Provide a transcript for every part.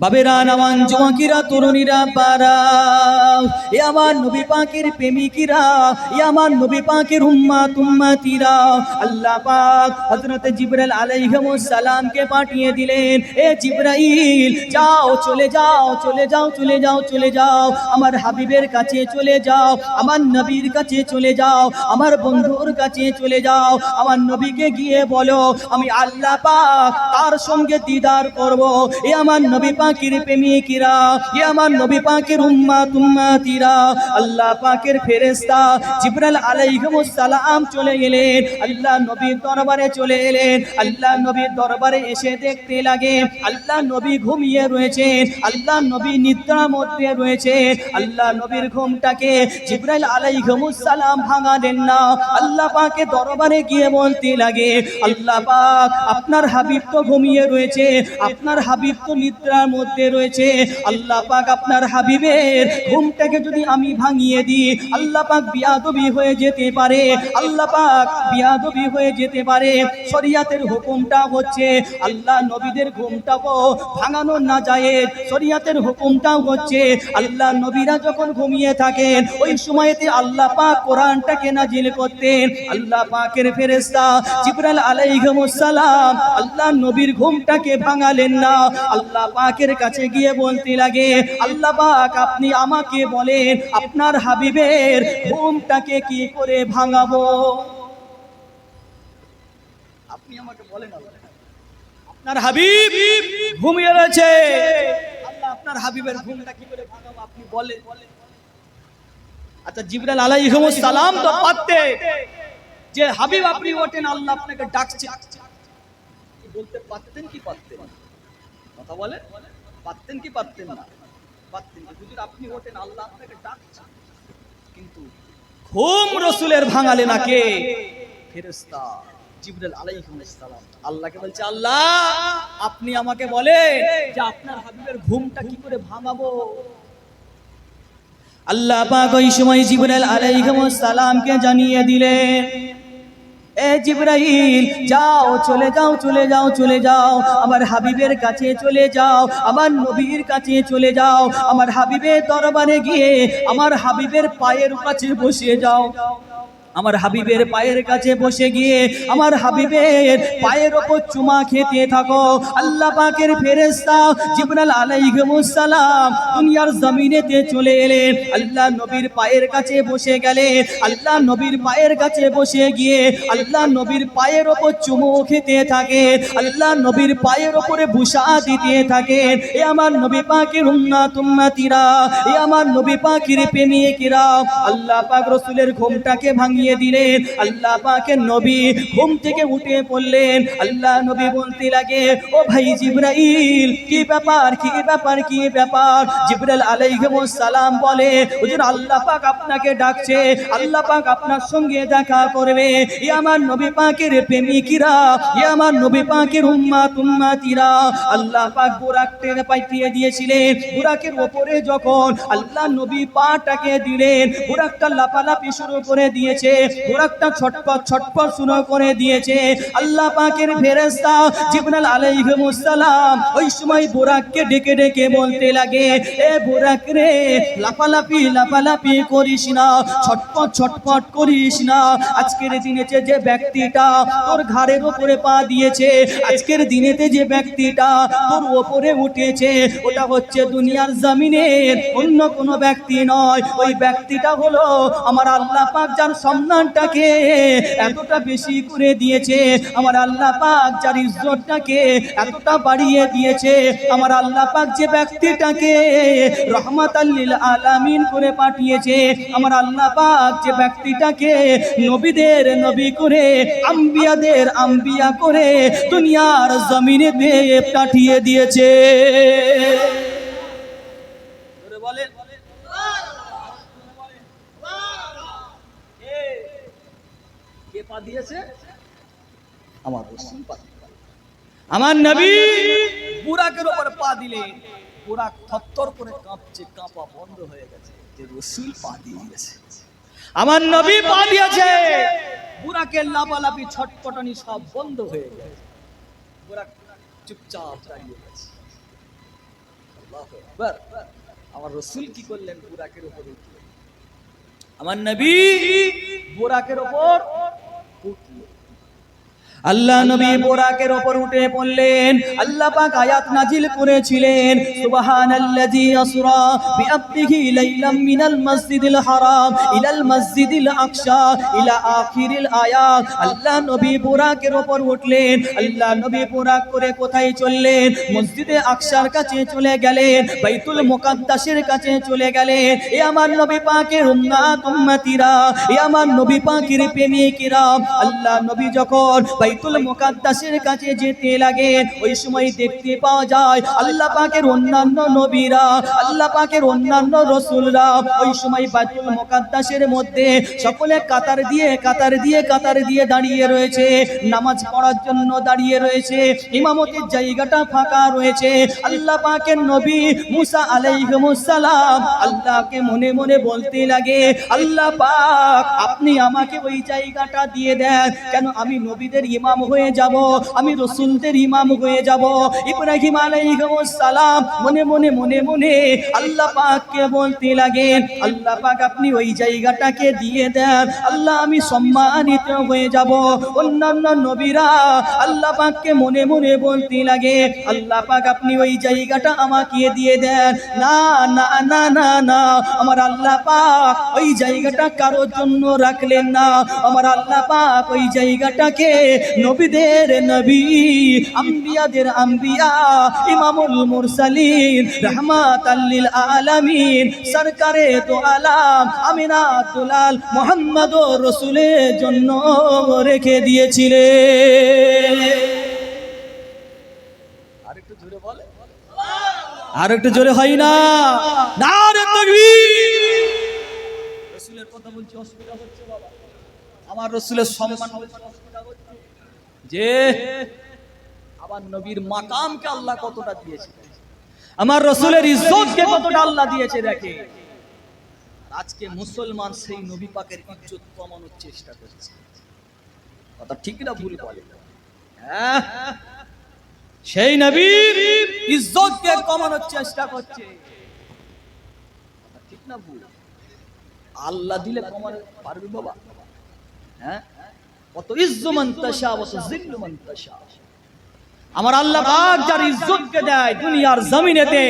বাবেরা নামান জুয়াকিরা তরুণীরা পারা এ আমার নবী পাকের প্রেমিকিরা, এ আমার নবী পাকের উম্মা তুম্মা তিরা আল্লাহ পাক হযরত জিবরাইল আলাইহিস সালামকে পাঠিয়ে দিলেন, এ জিবরাইল, যাও, চলে যাও চলে যাও চলে যাও চলে যাও। আমার হাবিবের কাছে চলে যাও, আমার নবীর কাছে চলে যাও, আমার বন্ধুর কাছে চলে যাও। আমার নবীকে গিয়ে বলো, আমি আল্লাহ পাক তার সঙ্গে দিদার করব। এ আমার নবী পাকের প্রেমিকিরা, এ আমার নবী পাকের উম্মা তুম্মাতিরা আল্লাহ পাকের ফেরেশতা জিবরাইল আলাইহিস সালাম চলে গেলেন, আল্লাহ নবীর দরবারে চলে এলেন আল্লাহ নবীর দরবারে এসে দেখতে লাগে, আল্লাহ নবী ঘুমিয়ে রয়েছেন, আল্লাহ নবী নিদ্রার মধ্যে রয়েছে আল্লাহ নবীর ঘুমটাকে জিবরাইল আলাইহিস সালাম ভাঙালেন না, আল্লাহ পাকে দরবারে গিয়ে বলতে লাগে, আল্লাহ পাক আপনার হাবিব তো ঘুমিয়ে রয়েছে, আপনার হাবিব তো নিদ্রার মধ্যে রয়েছে। আল্লাহ পাক আপনার হাবিবের ঘুমটাকে যদি আমি ভাঙিয়ে দিই, আল্লাহ পাক বিয়াদবি হয়ে যেতে পারে। আল্লাহ পাক বিয়াদবি হয়ে যেতে পারে। শরিয়াতের হুকুমটা হচ্ছে, আল্লাহ নবীদের ঘুমটাও ভাঙানো না যায়। শরিয়াতের হুকুমটাও হচ্ছে, আল্লাহ নবীরা যখন ঘুমিয়ে থাকেন, ওই সময়তে আল্লাহ পাক কোরআনটাকে নাজিল করতেন। আল্লাহ পাকের ফেরেশতা জিবরাইল আলাইহিস সালাম আল্লাহ নবীর ঘুমটাকে ভাঙালেন না। আল্লাহ পাকের কাছে গিয়ে বলতে লাগে, আল্লাহ পাক আপনি আমাকে বলেন, আপনার হাবিবের ঘুমটাকে কি করে ভাঙাবো? আপনি আমাকে বলেন আপনার হাবিব ঘুমিয়ে রয়েছে। আল্লাহ আপনার হাবিবের ঘুমটা কি করে ভাঙাবো আপনি বলেন। আচ্ছা জিবরাল আলাইহিস সালাম তো পারতে যে হাবিব আপনি ওঠেন, আল্লাহ আপনাকে ডাকছে। বলতে পারতেন, কি পারতেন? কথা বলে, পারতেন কি পারতেন না? পারতেন যে হুজুর, আপনি ওঠেন, আল্লাহ আপনাকে ডাকছে। কিন্তু ঘুম রসুলের ভাঙালে না কে ফেরেশতা জিবরাইল আলাইহিস সালাম। আল্লাহকে বলছে, আল্লাহ, আপনি আমাকে বলেন যে আপনার হাবিবের ঘুমটা কি করে ভাঙাবো? আল্লাহ পাক ওই সময় জিবরাইল আলাইহিস সালামকে জানিয়ে দিলেন এ জিব্রাইল, যাও, চলে যাও চলে যাও চলে যাও। আমার হাবিবের কাছে চলে যাও, আমার নবীর কাছে চলে যাও। আমার হাবিবের দরবারে গিয়ে আমার হাবিবের পায়ের কাছে বসিয়ে যাও। আমার হাবিবের পায়ের কাছে বসে গিয়ে আমার হাবিবের পায়ের ওপর চুমা খেতে থাকো। আল্লাহ পাকের ফেরেশতা জিবরাল আলাইহিস সালাম দুনিয়ার জমিনেতে চলে এলেন আল্লাহ নবীর পায়ের কাছে বসে গেলেন আল্লাহ নবীর পায়ের কাছে বসে গিয়ে আল্লাহ নবীর পায়ের ওপর চুমু খেতে থাকে, আল্লাহ নবীর পায়ের ওপরে ভূষা দিতে থাকেন এ আমার নবী পাকের উম্মাত উম্মাতিরা, এ আমার নবী পাকের প্রেমিকেরা। আল্লাহ পাক রসুলের ঘুমটাকে ভাঙিয়ে দিলেন। আল্লাহ পাকের নবী ঘুম থেকে উঠে পড়লেন। আল্লাহ নবী বলতে লাগে, ও ভাই জিব্রাইল, কি ব্যাপার? কি ব্যাপার? কি ব্যাপার? জিব্রাইল সালাম বলে, হুজুর, আল্লাহ পাক আপনাকে ডাকছে। আল্লাহ পাক আপনার সঙ্গে দেখা করবে। এ আমার নবী পাকের প্রেমিকিরা, এ আমার নবী পাকের উম্মাত উম্মাতিরা। আল্লাহ পাক বুরাককে পাঠিয়ে দিয়েছিলেন। বুরাকের ওপরে যখন আল্লাহ নবী পাটাকে দিলেন, বুরাকটা লাপালাপি শুরু করে দিয়েছে। ছটপট ছটপট শুরু করে দিয়েছে। আল্লাহ পাকের ওই সময় বুরাককে ডেকে ডেকে বলতে লাগে, এ বুরাক রে করিস না, ছটপট ছটপট করিস না। আজকের দিনেতে যে ব্যক্তিটা তোর ঘাড়ের উপরে পা দিয়েছে, আজকের দিনেতে যে ব্যক্তিটা তোর ওপরে উঠেছে, ওটা হচ্ছে দুনিয়ার জমিনের অন্য কোনো ব্যক্তি নয়। ওই ব্যক্তিটা হলো আমার আল্লাহ পাক, যার সম্মানটাকে এতটা বেশি করে দিয়েছে, আমার আল্লাহ পাক যার ইজ্জতটাকে এতটা বাড়িয়ে দিয়েছে, আমার আল্লাহ পাক যে ব্যক্তিটাকে রহমাত আল্লিল আলামিন করে পাঠিয়েছে, আমার আল্লাহ পাক যে ব্যক্তিটাকে নবীদের নবী করে, আম্বিয়াদের আম্বিয়া করে দুনিয়ার জমিনে পাঠিয়ে দিয়েছে জোরে বলেন। কে পা দিয়েছে? আমার রসুল পা। আমার নবী বুরাকের উপর পা দিলে বুরাক থরথর করে কাঁপছে কাঁপা বন্ধ হয়ে গেছে। যে রসুল পা দিয়ে গেছে আমার নবী পা দিয়েছে। বুরাকের লাপালাপি ছটপটানি সব বন্ধ হয়ে গেছে। বুরাক চুপচাপ দাঁড়িয়ে গেছে। আমার রসুল কি করলেন? বুরাকের উপর উঠলেন। আমার নবী বোরাকের ওপর উঠলেন আল্লাহ নবী বোরাকের ওপর উঠে পড়লেন আল্লাহ পাক আয়াত নাজিল করেছিলেন, সুবহানাল্লাযী আসরা বিআবদিহি লাইলাম মিনাল মাসজিদিল হারাম ইলাল মাসজিদিল আকসা ইলা আখিরিল আয়াত। আল্লাহ নবী বোরাকের ওপর উঠলেন, আল্লাহ নবী বোরাক করে কোথায় চললেন? মসজিদে আকসার কাছে চলে গেলেন, বাইতুল মুকাদ্দাসের কাছে চলে গেলেন। এ আমার নবী পাকের উম্মাত, উম্মতিরা, এ আমার নবী পাকের প্রেমিকেরা। আল্লাহ নবী যখন বাইতুল মুকাদ্দাসের কাছে যেতে লাগে। ওই সময় দেখতে পাওয়া যায় আল্লাহ পাকের অন্যান্য নবীরা, আল্লাহ পাকের অন্যান্য রসুলরা ওই সময় বাইতুল মুকাদ্দাসের মধ্যে সকলে কাতার দিয়ে কাতার দিয়ে কাতার দিয়ে দাঁড়িয়ে রয়েছে। নামাজ পড়ার জন্য দাঁড়িয়ে রয়েছে। ইমামতির জায়গাটা ফাঁকা রয়েছে। আল্লাহ পাকের নবী মুসা আলাইহিমুস সালাম আল্লাহকে মনে মনে বলতে লাগে, আল্লাহ পাক, আপনি আমাকে ওই জায়গাটা দিয়ে দেন। কেন আমি নবীদের ইমাম হয়ে যাব, আমি রসুলদের ইমাম হয়ে যাব। ইব্রাহিম সালাম মনে মনে মনে মনে আল্লাহ পাককে বলতে লাগে আল্লাহ পাক আপনি ওই জায়গাটাকে দিয়ে দেন, আল্লাহ আমি সম্মানিত হয়ে যাব। অন্যান্য নবীরা আল্লাহ পাককে মনে মনে বলতে লাগে আল্লাহ পাক আপনি ওই জায়গাটা আমাকে দিয়ে দেন। না না না না না, আমার আল্লাহ পাক ওই জায়গাটা কারোর জন্য রাখলেন না। আমার আল্লাহ পাক ওই জায়গাটাকে নবীদের নবী, আম্বিয়াদের আম্বিয়া, ইমামুল মুরসালিন রহমাত আল্লিল আলামিন, সরকারে তো আলাম আমিনা দুলাল মোহাম্মদ রসুলের জন্য রেখে দিয়েছিলে আর একটু জোরে হয় না। রসুলের কথা বলছি, অসুবিধা হচ্ছে বাবা। আমার রসুলের সম্মান যে আমার নবীর মাকামকে আল্লাহ কতটা দিয়েছে? আমার রসুলের ইজ্জতকে কতটা আল্লাহ দিয়েছে দেখে? আজকে মুসলমান সেই নবী পাকের ইজ্জত কমানোর চেষ্টা করছে। কথা ঠিক না ভুল বলে? হ্যাঁ? সেই নবীর ইজ্জতকে কমানোর চেষ্টা করছে। ঠিক না ভুল? আল্লাহ দিলে কমানো পারবি বাবা। হ্যাঁ? কত ইজ্জমান তাশা কত জিল্লুমান তাশা। আমার আল্লাহ পাক যার ইজ্জতকে দেয় দুনিয়ার জমিনেতে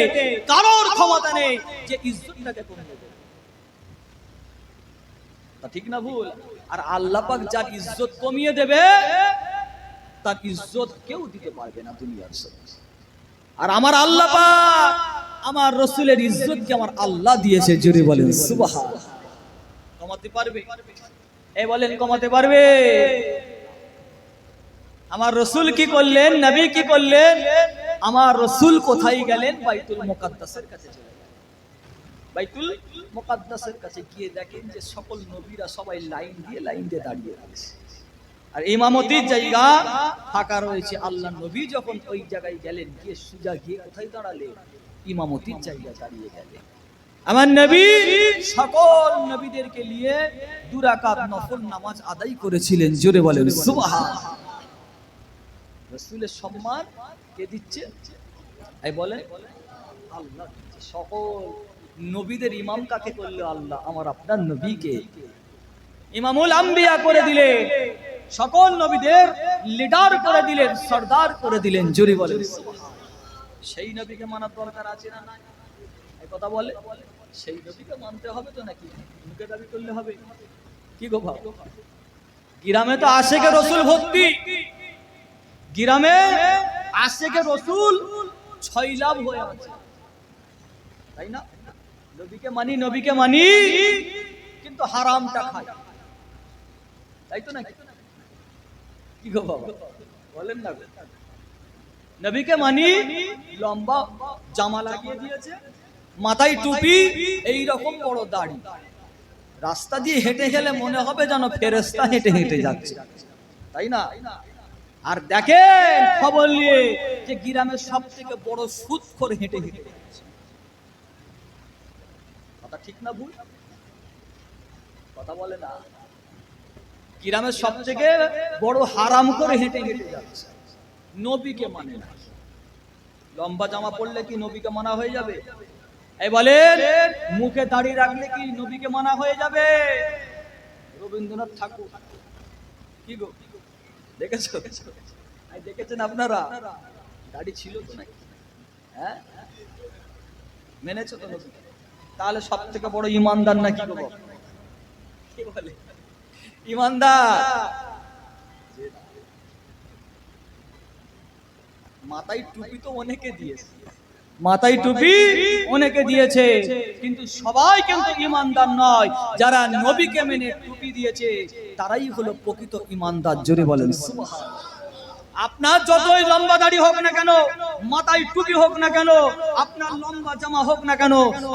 কারোর ক্ষমতা নেই যে ইজ্জতটাকে কমে দেবে। তা ঠিক না ভুল? আর আল্লাহ পাক যার ইজ্জত কমিয়ে দেবে তার ইজ্জত কেউ দিতে পারবে না দুনিয়ার আর আমার আল্লাহ পাক আমার রসুলের ইজ্জতকে আমার আল্লাহ দিয়েছে জোরে বলেন সুবহান কমাতে পারবে? এ বলেন, কমাতে পারবে? আমার রসুল কি করলেন? নবী কি করলেন? আমার রসুল কোথায় গেলেন? বাইতুল মুকাদ্দাসের কাছে চলে বাইতুল মুকাদ্দাসের কাছে গিয়ে দেখেন যে সকল নবীরা সবাই লাইন দিয়ে লাইন দিয়ে দাঁড়িয়ে আছে আর ইমামতির জায়গা ফাঁকা রয়েছে। আল্লাহ নবী যখন ওই জায়গায় গেলেন, গিয়ে সুজা গিয়ে কোথায় দাঁড়ালেন? ইমামতির জায়গা দাঁড়িয়ে গেলেন। আমার নবী সকল নবীদেরকে নিয়ে দুরাকাত নফল নামাজ আদায় করেছিলেন, জোরে বলেন, সুবহান। রসুলের সম্মান কে দিচ্ছে? এই বলে আল্লাহ সকল নবীদের ইমাম কাকে করল আল্লাহ? আমার আপনার নবীকে। ইমামুল আম্বিয়া করে দিলে সকল নবীদের লিডার করে দিলেন, সর্দার করে দিলেন, জোরে বলেন। সেই নবীকে মানার দরকার আছে না নাই? কথা বলে, সেই নবীকে মানতে হবে তো নাকি? মুখে দাবি করলে হবে। কি গো ভাব? গ্রামে তো আশেকে রসুল ভর্তি। গ্রামে আশেকে রসুল ছয় লাভ হয়ে আছে। তাই না? নবীকে মানি নবীকে মানি, কিন্তু হারামটা খাই তাই তো নাকি? কি গো বাবা বলেন না নবীকে মানি, লম্বা জামা লাগিয়ে দিয়েছে। মাথায় টুপি এই রকম বড় দাড়ি। রাস্তা দিয়ে হেঁটে গেলে মনে হবে যেন ফেরেস্তা হেঁটে হেঁটে যাচ্ছে। তাই না? আর দেখেন খবর নিয়ে যে গ্রামের সব থেকে বড় সুদ করে হেঁটে হেঁটে কথা ঠিক না ভুল? কথা বলে না। গ্রামের সব থেকে বড় হারাম করে হেঁটে হেঁটে যাচ্ছে। নবীকে মানে না। লম্বা জামা পরলে কি নবীকে মানা হয়ে যাবে? এই বলেন মুখে দাড়ি রাখলে কি নবীকে মানা হয়ে যাবে? রবীন্দ্রনাথ ঠাকুর। কি গো? দেখেছ? দেখেছেন আপনারা? দাড়ি ছিল তো নাকি? হ্যাঁ? মেনেছো তো নবী? তাহলে সব থেকে বড় ইমানদার নাকি গো কি বলে? ইমানদার। মাথায় টুপি তো অনেকে দিয়েছে। মাথায় টুপি অনেকে দিয়েছে। কিন্তু সবাই কিন্তু ইমানদার নয়। যারা নবীকে মেনে টুপি দিয়েছে তারাই হলো প্রকৃত ইমানদার। জোরে বলেন আপনার যতই লম্বা দাড়ি হোক না কেন মাথায় টুপি হোক না কেন আপনার লম্বা জামা হোক না কেন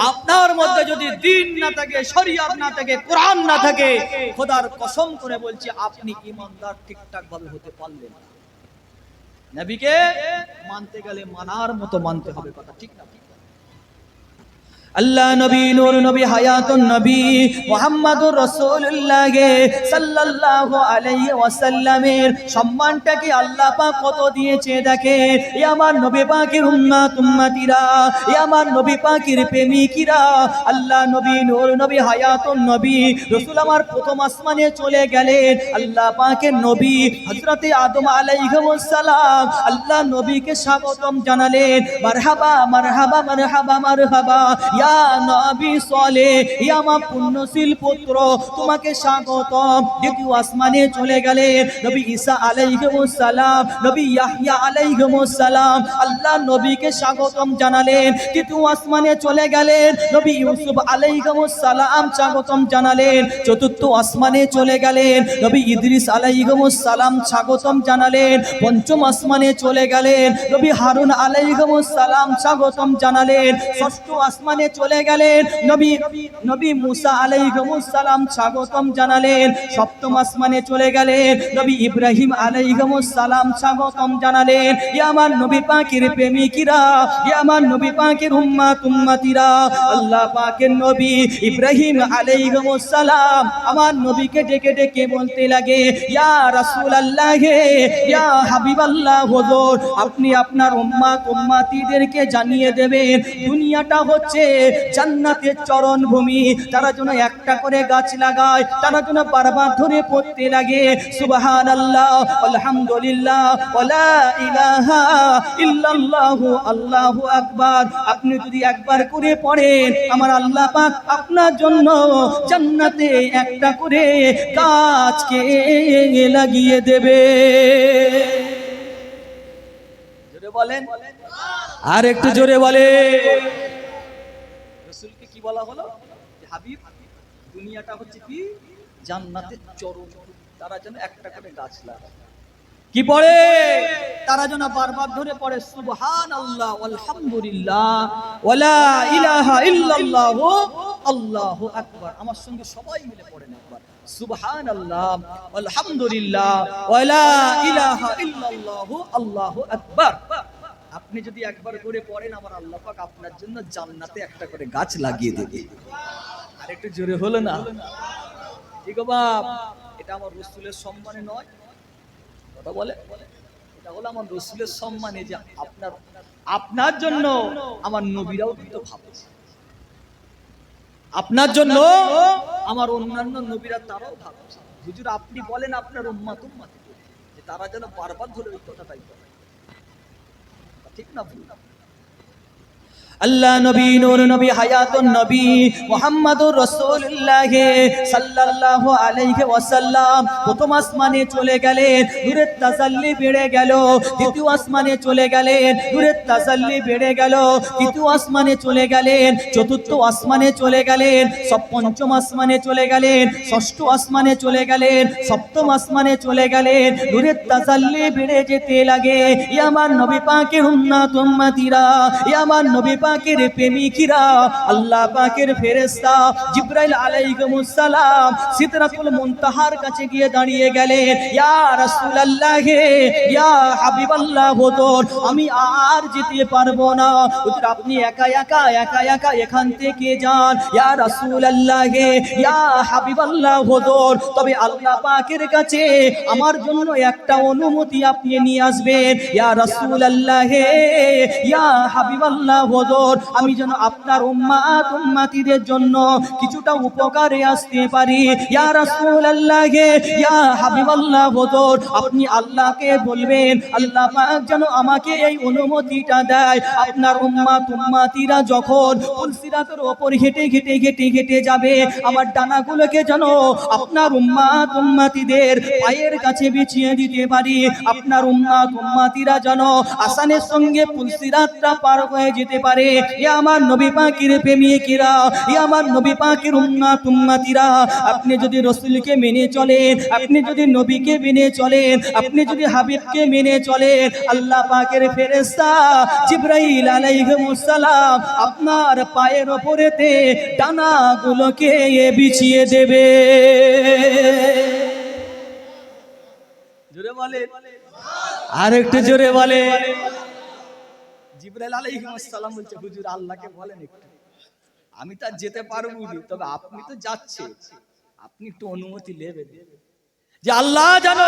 আপনার মধ্যে যদি দিন না থাকে শরিয়াত না থাকে কোরআন না থাকে খোদার কসম করে বলছি আপনি ইমানদার ঠিকঠাক ভাবে হতে পারলেন না। নবীকে মানতে গেলে মানার মতো মানতে হবে কথা ঠিক না? আল্লাহ নবী, নূর নবী, হায়াতুন নবী, মুহাম্মাদুর রাসূলুল্লাহ সাল্লাল্লাহু আলাইহি ওয়াসাল্লামের সম্মানটাকে আল্লাহ পাক কত দিয়েছে? দেখে, এ আমার নবী পাকের উম্মত, উম্মতিরা, এ আমার নবী পাকের প্রেমিকিরা, আল্লাহ নবী, নূর নবী, হায়াতুন নবী, রাসূল আমার প্রথম আসমানে চলে গেলেন। আল্লাহ পাকের নবী হযরতে আদম আলাইহিস সালাম আল্লাহ নবীকে স্বাগতম জানালেন। মারহাবা মারহাবা মারহাবা মারহাবা, ইয়া নবী সলে ইয়া আমার পুণ্যশীল পুত্র তোমাকে স্বাগতম। দ্বিতীয় আসমানে চলে গেলেন নবী ঈসা আলাইহমুসালাম নবী ইয়াহইয়া আলাইহমুসালাম আল্লাহ নবীকে স্বাগতম জানালেন। তৃতীয় আসমানে চলে গেলেন নবী ইউসুফ আলাইহমুসালাম স্বাগতম জানালেন। চতুর্থ আসমানে চলে গেলেন নবী ইদ্রিস আলাইহিস সালাম স্বাগতম জানালেন। পঞ্চম আসমানে চলে গেলেন নবী হারুন আলাইহিস সালাম স্বাগতম জানালেন। ষষ্ঠ আসমানে চলে গেলেন। নবী নবী মুসা আলাইহিস সালাম স্বাগতম জানালেন। সপ্তম আসমানে চলে গেলেন। নবী ইব্রাহিম আলাইহমুসালাম স্বাগতম জানালেন। ইয়া আমার নবী পাকের প্রেমিকিরা ইয়া আমার নবী পাকের উম্মাত উম্মাতিরা। আল্লাহ পাকের নবী ইব্রাহিম আলাইহমুসালাম আমার নবীকে ডেকে ডেকে বলতে লাগে, ইয়া রাসূলুল্লাহ, ইয়া হাবিবাল্লাহ, হুজুর, আপনি আপনার উম্মাত উম্মাতিদেরকে জানিয়ে দেবেন, দুনিয়াটা হচ্ছে জান্নাতের চরণ ভূমি। তারা যেন একটা করে গাছ লাগায়, তারা যেন বারবার ধরে পড়তে লাগে। সুবহানাল্লাহ, আলহামদুলিল্লাহ ওয়ালা ইলাহা ইল্লাল্লাহু, আল্লাহু আকবার। আপনি যদি একবার করে পড়েন, আমার আল্লাহ পাক আপনার জন্য জান্নাতে একটা করে গাছকে লাগিয়ে দেবে। বলেন। আর একটু জোরে বলে বলা হলো হাবিব, দুনিয়াটা হচ্ছে কি? জান্নাতের চরম তারা যেন একটা করে গাছ লাগায়। কি পড়ে? তারা যেন বারবার ধরে পড়ে সুবহান আল্লাহ আলহামদুলিল্লাহ ওয়ালা ইলাহা ইল্লাল্লাহ, আল্লাহু আকবার। আমার সঙ্গে সবাই মিলে পড়েন একবার সুবহান আল্লাহ আলহামদুলিল্লাহ ওয়ালা ইলাহা ইল্লাল্লাহ, আল্লাহু আকবার। আপনি যদি একবার করে পড়েন, আমার আল্লাহ পাক আপনার জন্য জান্নাতে একটা করে গাছ লাগিয়ে দেবে। আর একটু জোরে হলো না? ঠিক বাপ? এটা আমার রসুলের সম্মানে নয়। কথা বলে? এটা হলো আমার রসুলের সম্মানে যে আপনার আপনার জন্য আমার নবীরাও কিন্তু ভাবছে। আপনার জন্য আমার অন্যান্য নবীরা তারাও ভাবছে। হুজুর, আপনি বলেন আপনার উম্মাত উম্মাত যে তারা যেন বারবার ধরে ওই কথাটাই বলে। ঠিক না ভুল আল্লাহ নবী, নূর নবী, হায়াতুন নবী, মুহাম্মাদুর রাসূলুল্লাহ সাল্লাল্লাহু আলাইহি ওয়াসাল্লাম। প্রথম আসমানে চলে গেলেন, নূরের তাসাল্লি বেড়ে গেল। দ্বিতীয় আসমানে চলে গেলেন, নূরের তাসাল্লি বেড়ে গেল। তৃতীয় আসমানে চলে গেলেন, চতুর্থ আসমানে চলে গেলেন, সব পঞ্চম আসমানে চলে গেলেন, ষষ্ঠ আসমানে চলে গেলেন, সপ্তম আসমানে চলে গেলেন। নূরের তাসাল্লি বেড়ে যেতে লাগে। ই আমার নবী পাকের উম্মাত উম্মাতিরা ই আমার নবী পাক পাকের প্রেমিকিরা, আল্লাহ পাকের ফেরেশতা জিব্রাইল আলাইহিস সালাম সিদরাতুল মুনতাহার কাছে গিয়ে দাঁড়িয়ে গেলেন, ইয়া রাসূলুল্লাহ হে ইয়া হাবিবাল্লাহ হুজুর আমি আর যেতে পারব না। হুজুর আপনি একা একা একা একা এখান থেকে যান। ইয়া রাসূলুল্লাহ হে ইয়া হাবিবাল্লাহ হুজুর তবে আল্লাহ পাকের কাছে আমার জন্য একটা অনুমতি আপনি নিয়ে আসবেন। ইয়া রাসূলুল্লাহ হে ইয়া হাবিবাল্লাহ হুজুর আমি যেন আপনার উম্মাত উম্মাতিদের জন্য কিছুটা উপকারে আসতে পারি। ইয়া রাসূলুল্লাহ হে ইয়া হাবিবাল্লাহ, হুজুর, আপনি আল্লাহকে বলবেন, আল্লাহ পাক যেন আমাকে এই অনুমতিটা দেয়। আপনার উম্মাত উম্মাতিরা যখন পুলসিরাতের ওপর হেঁটে হেঁটে হেঁটে হেঁটে যাবে, আমার ডানাগুলোকে যেন আপনার উম্মাত উম্মাতিদের পায়ের কাছে বিছিয়ে দিতে পারি। আপনার উম্মাত উম্মাতিরা যেন আসানের সঙ্গে পুলসিরাতটা পার হয়ে যেতে পারে। এ আমার নবী পাকের প্রেমিকেরা, এ আমার নবী পাকের উম্মাত উম্মাতিরা, আপনি যদি রসুলকে মেনে চলেন, আপনি যদি নবীকে মেনে চলেন, আপনি যদি হাবিবকে মেনে চলেন, আল্লাহ পাকের ফেরেশতা জিব্রাইল আলাইহিস সালাম আপনার পায়ের ওপরেতে ডানাগুলোকে বিছিয়ে দেবে। জোরে বলে আর জোরে বলে জিব্রাইল বলছে, হুজুর, আল্লাহকে বলেন একটু। আমি তো যেতে পারব তবে আপনি তো যাচ্ছে। আপনি একটু অনুমতি নেবেন। যে আল্লাহ জানো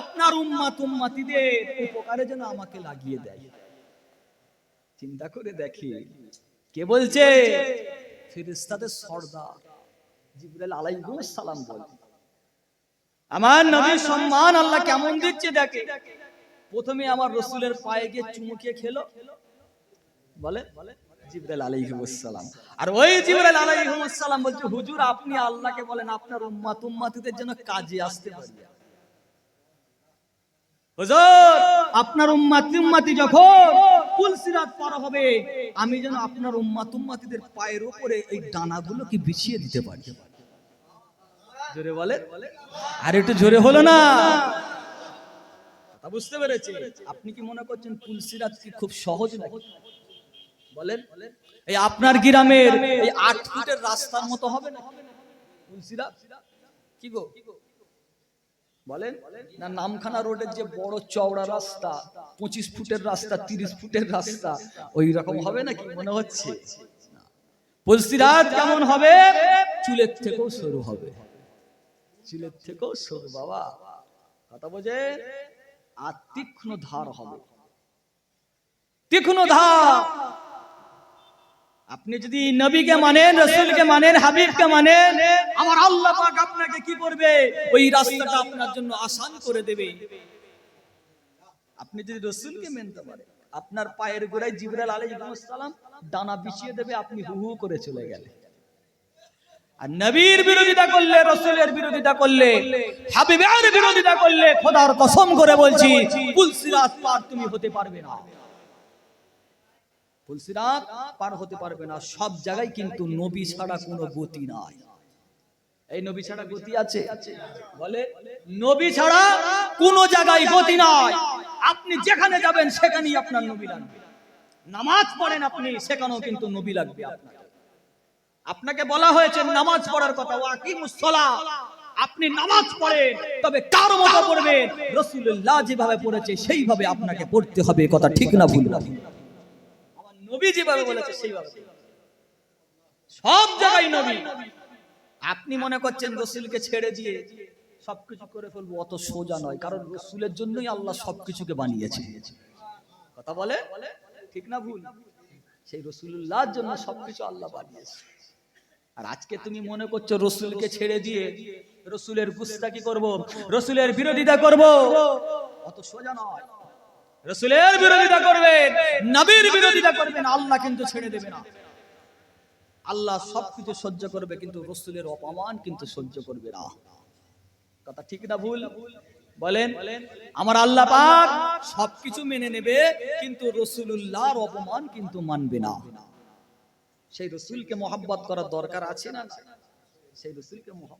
আপনার উম্মাত উম্মাতিদের উপকারে যেন আমাকে লাগিয়ে দেয়। চিন্তা করে দেখি, কে বলছে? ফেরেশতাদের সর্দার জিবরাইল আলাইহিস আমার নবীর সম্মান আল্লাহ কেমন দিচ্ছে দেখে। প্রথমে আমার রসুলের পায়ে গিয়ে চুমুকে খেলো। বলে, জিবরাইল আলাইহিস সালাম আর ওই জিবরাইল আলাইহিস সালাম বলছে, হুজুর, আপনি আল্লাহকে বলেন, আপনার উম্মাত উম্মাতিদের জন্য কাজে আসতে হুজুর, আপনার উম্মাতি যখন পুলসিরাত পার হবে, আমি যেন আপনার উম্মাত উম্মাতিদের পায়ের উপরে এই ডানাগুলো কি বিছিয়ে দিতে পারি। জোরে বলে, আর একটু জোরে হলো না। কথা বুঝতে পেরেছি। আপনি কি মনে করছেন তুলসিরাত কি খুব সহজ নাকি? বলেন। এই আপনার গ্রামের এই আট ফুটের রাস্তার মতো হবে না তুলসিরাত কি গো? বলেন। না নামখানা রোডের যে বড় চওড়া রাস্তা পঁচিশ ফুটের রাস্তা তিরিশ ফুটের রাস্তা ওই রকম হবে নাকি? মনে হচ্ছে? তুলসিরাত কেমন হবে? চুলের থেকেও সরু হবে। চুলের থেকেও সরু বাবা। কথা বোঝে আর তীক্ষ্ণ ধার হবে। তীক্ষ্ণ ধার। আপনি যদি নবীকে মানেন, রসুলকে মানেন, হাবিবকে মানেন, আমার আল্লাহ পাক আপনাকে কি করবে? ওই রাস্তাটা আপনার জন্য আসান করে দেবে। আপনি যদি রসুলকে মেনতে পারেন, আপনার পায়ের গোড়ায় জিবরাল আলাইহিস সালাম ডানা বিছিয়ে দেবে, আপনি হু হু করে চলে গেলেন। আর নবীর বিরোধিতা করলে, রসুলের বিরোধিতা করলে, হাবিবের বিরোধিতা করলে খোদার কসম করে বলছি পার তুমি হতে পারবে না। পার হতে পারবে না। সব জায়গায় কিন্তু নবী ছাড়া কোনো গতি নাই। এই নবী ছাড়া গতি আছে? বলে, নবী ছাড়া কোনো জায়গায় গতি নাই। আপনি যেখানে যাবেন, সেখানেই আপনার নবী লাগবে। নামাজ পড়েন আপনি, সেখানেও কিন্তু নবী লাগবে আপনার। আপনাকে বলা হয়েছে নামাজ পড়ার কথা ওয়াকিমুস সালাহ আপনি নামাজ পড়েন, তবে কার মতো পড়বেন? রাসূলুল্লাহ যেভাবে পড়েছে, সেইভাবে আপনাকে পড়তে হবে, কথা ঠিক না ভুল? নবী যেভাবে বলেছে, সেইভাবে। সব জায়গায় নবী। আপনি মনে করছেন রসুলকে ছেড়ে দিয়ে সবকিছু করে ফেলব, অত সোজা নয়, কারণ রসুলের জন্যই আল্লাহ সবকিছুকে বানিয়েছে। কথা বলে? ঠিক না ভুল? সেই রসুল্লাহর জন্য সবকিছু আল্লাহ বানিয়েছে। আর আজকে তুমি মনে করছ রসুলকে ছেড়ে দিয়ে রসুলের গুস্তাকি করব? রসুলের বিরোধিতা করব? অত সোজা নয়। রসুলের বিরোধিতা করবেন, নবীর বিরোধিতা করবেন, আল্লাহ কিন্তু ছেড়ে দেবে না। আল্লাহ সবকিছু সহ্য করবে, কিন্তু রসুলের অপমান কিন্তু সহ্য করবে না। কথা ঠিক না ভুল? বলেন, আমার আল্লাহ পাক সবকিছু মেনে নেবে, কিন্তু রসুল্লাহর অপমান কিন্তু মানবে না। সেই রসুলকে মোহাব্বত করার দরকার আছে না সেই রসুলকে মোহাম্মত